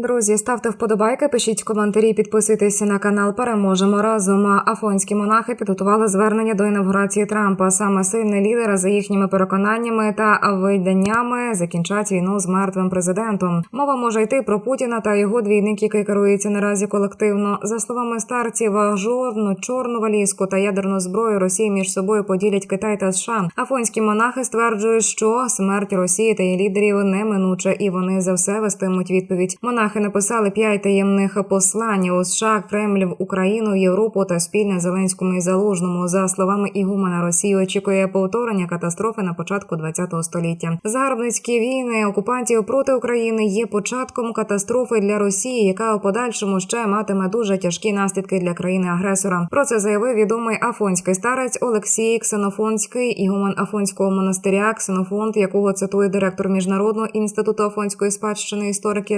Друзі, ставте вподобайки, пишіть коментарі, підписуйтесь на канал. Переможемо разом. Афонські монахи підготували звернення до інавгурації Трампа. Саме сильні лідери за їхніми переконаннями та виданнями закінчать війну з мертвим президентом. Мова може йти про Путіна та його двійник, який керується наразі колективно. За словами старців, жодну чорну валізку та ядерну зброю Росії між собою поділять Китай та США. Афонські монахи стверджують, що смерть Росії та її лідерів неминуча, і вони за все вестимуть відповідь. Монахи написали п'ять таємних послань у США, Кремль, в Україну, Європу та спільне Зеленському і Залужному. За словами Ігумена, Росії очікує повторення катастрофи на початку ХХ століття. Загарбницькі війни окупантів проти України є початком катастрофи для Росії, яка у подальшому ще матиме дуже тяжкі наслідки для країни-агресора. Про це заявив відомий афонський старець Олексій Ксенофонський, ігумен Афонського монастиря, Ксенофонд, якого цитує директор міжнародного інституту афонської спадщини історик і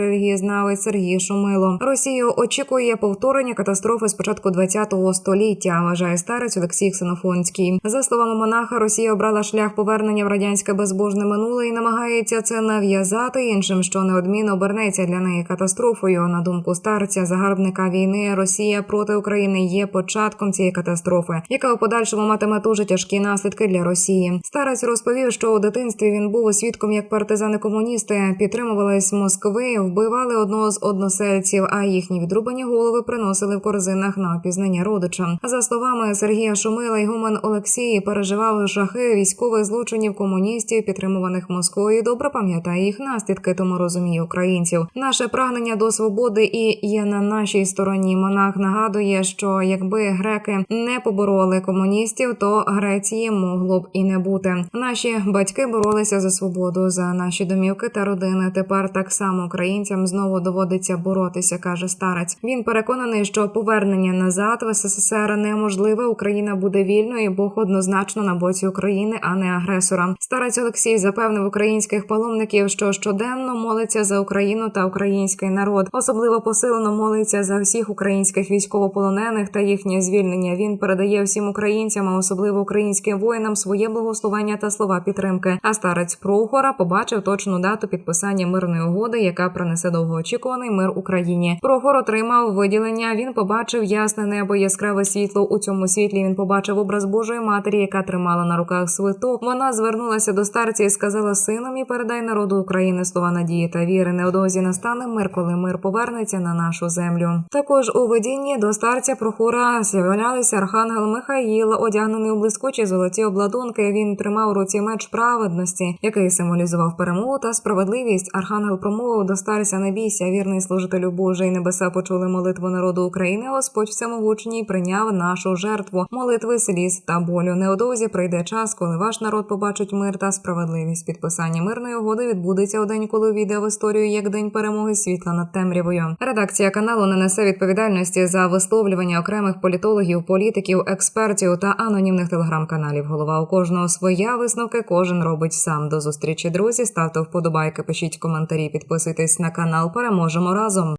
релігієзнавець Сергій Шумило. Росію очікує повторення катастрофи з початку ХХ століття. Вважає старець Олексій Ксенофонський. За словами монаха, Росія обрала шлях повернення в радянське безбожне минуле і намагається це нав'язати іншим, що неодмінно обернеться для неї катастрофою. На думку старця, загарбника війни Росія проти України є початком цієї катастрофи, яка у подальшому матиме дуже тяжкі наслідки для Росії. Старець розповів, що у дитинстві він був свідком, як партизани-комуністи підтримувались Москви, вбивали одного з односельців, а їхні відрубані голови приносили в корзинах на опізнання родичам. За словами Сергія Шумила, Ігумен Олексій переживав жахи військових злочинів комуністів, підтримуваних Москвою. Добре пам'ятає їх наслідки, тому розуміє українців. Наше прагнення до свободи і є на нашій стороні. Монах нагадує, що якби греки не побороли комуністів, то Греції могло б і не бути. Наші батьки боролися за свободу, за наші домівки та родини. Тепер так само українцям знову доводиться боротися, каже старець. Він переконаний, що повернення назад в СССР неможливе. Україна буде вільною, Бог однозначно на боці України, а не агресора. Старець Олексій запевнив українських паломників, що щоденно молиться за Україну та український народ. Особливо посилено молиться за всіх українських військовополонених та їхнє звільнення. Він передає всім українцям, а особливо українським воїнам, своє благословення та слова підтримки. А старець Прохора побачив точну дату підписання мирної угоди, яка принесе довгоочікуваний мир Україні. Прохор отримав виділення. Він побачив ясне небо, яскраве світло. У цьому світлі він побачив образ Божої матері, яка тримала на руках свиток. Вона звернулася до старця і сказала: Сину мій, передай народу України слова надії та віри. Неодовзі настане мир, коли мир повернеться на нашу землю. Також у видінні до старця Прохора з'являлися архангел Михаїл, одягнений у блискучі золоті обладунки. Він тримав у руці меч праведності, який символізував перемогу та справедливість. Архангел промовив до старця не бійся, вірний служителю Божий. Небеса почули молитву народу України. Господь всемогучній прийняв нашу жертву, молитви сліз та болю. Неодовзі прийде час, коли ваш народ побачить мир та справедливість. Підписання мирної угоди відбудеться у день, коли увійде в історію як день перемоги світла над темрявою. Редакція каналу не несе відповідальності за висловлювання окремих політологів, політиків, експертів та анонімних телеграм-каналів. Голова у кожного своя висновки кожен робить сам. До зустрічі, друзі. Ставте вподобайки, пишіть коментарі, підписуйтесь на канал. Переможемо разом.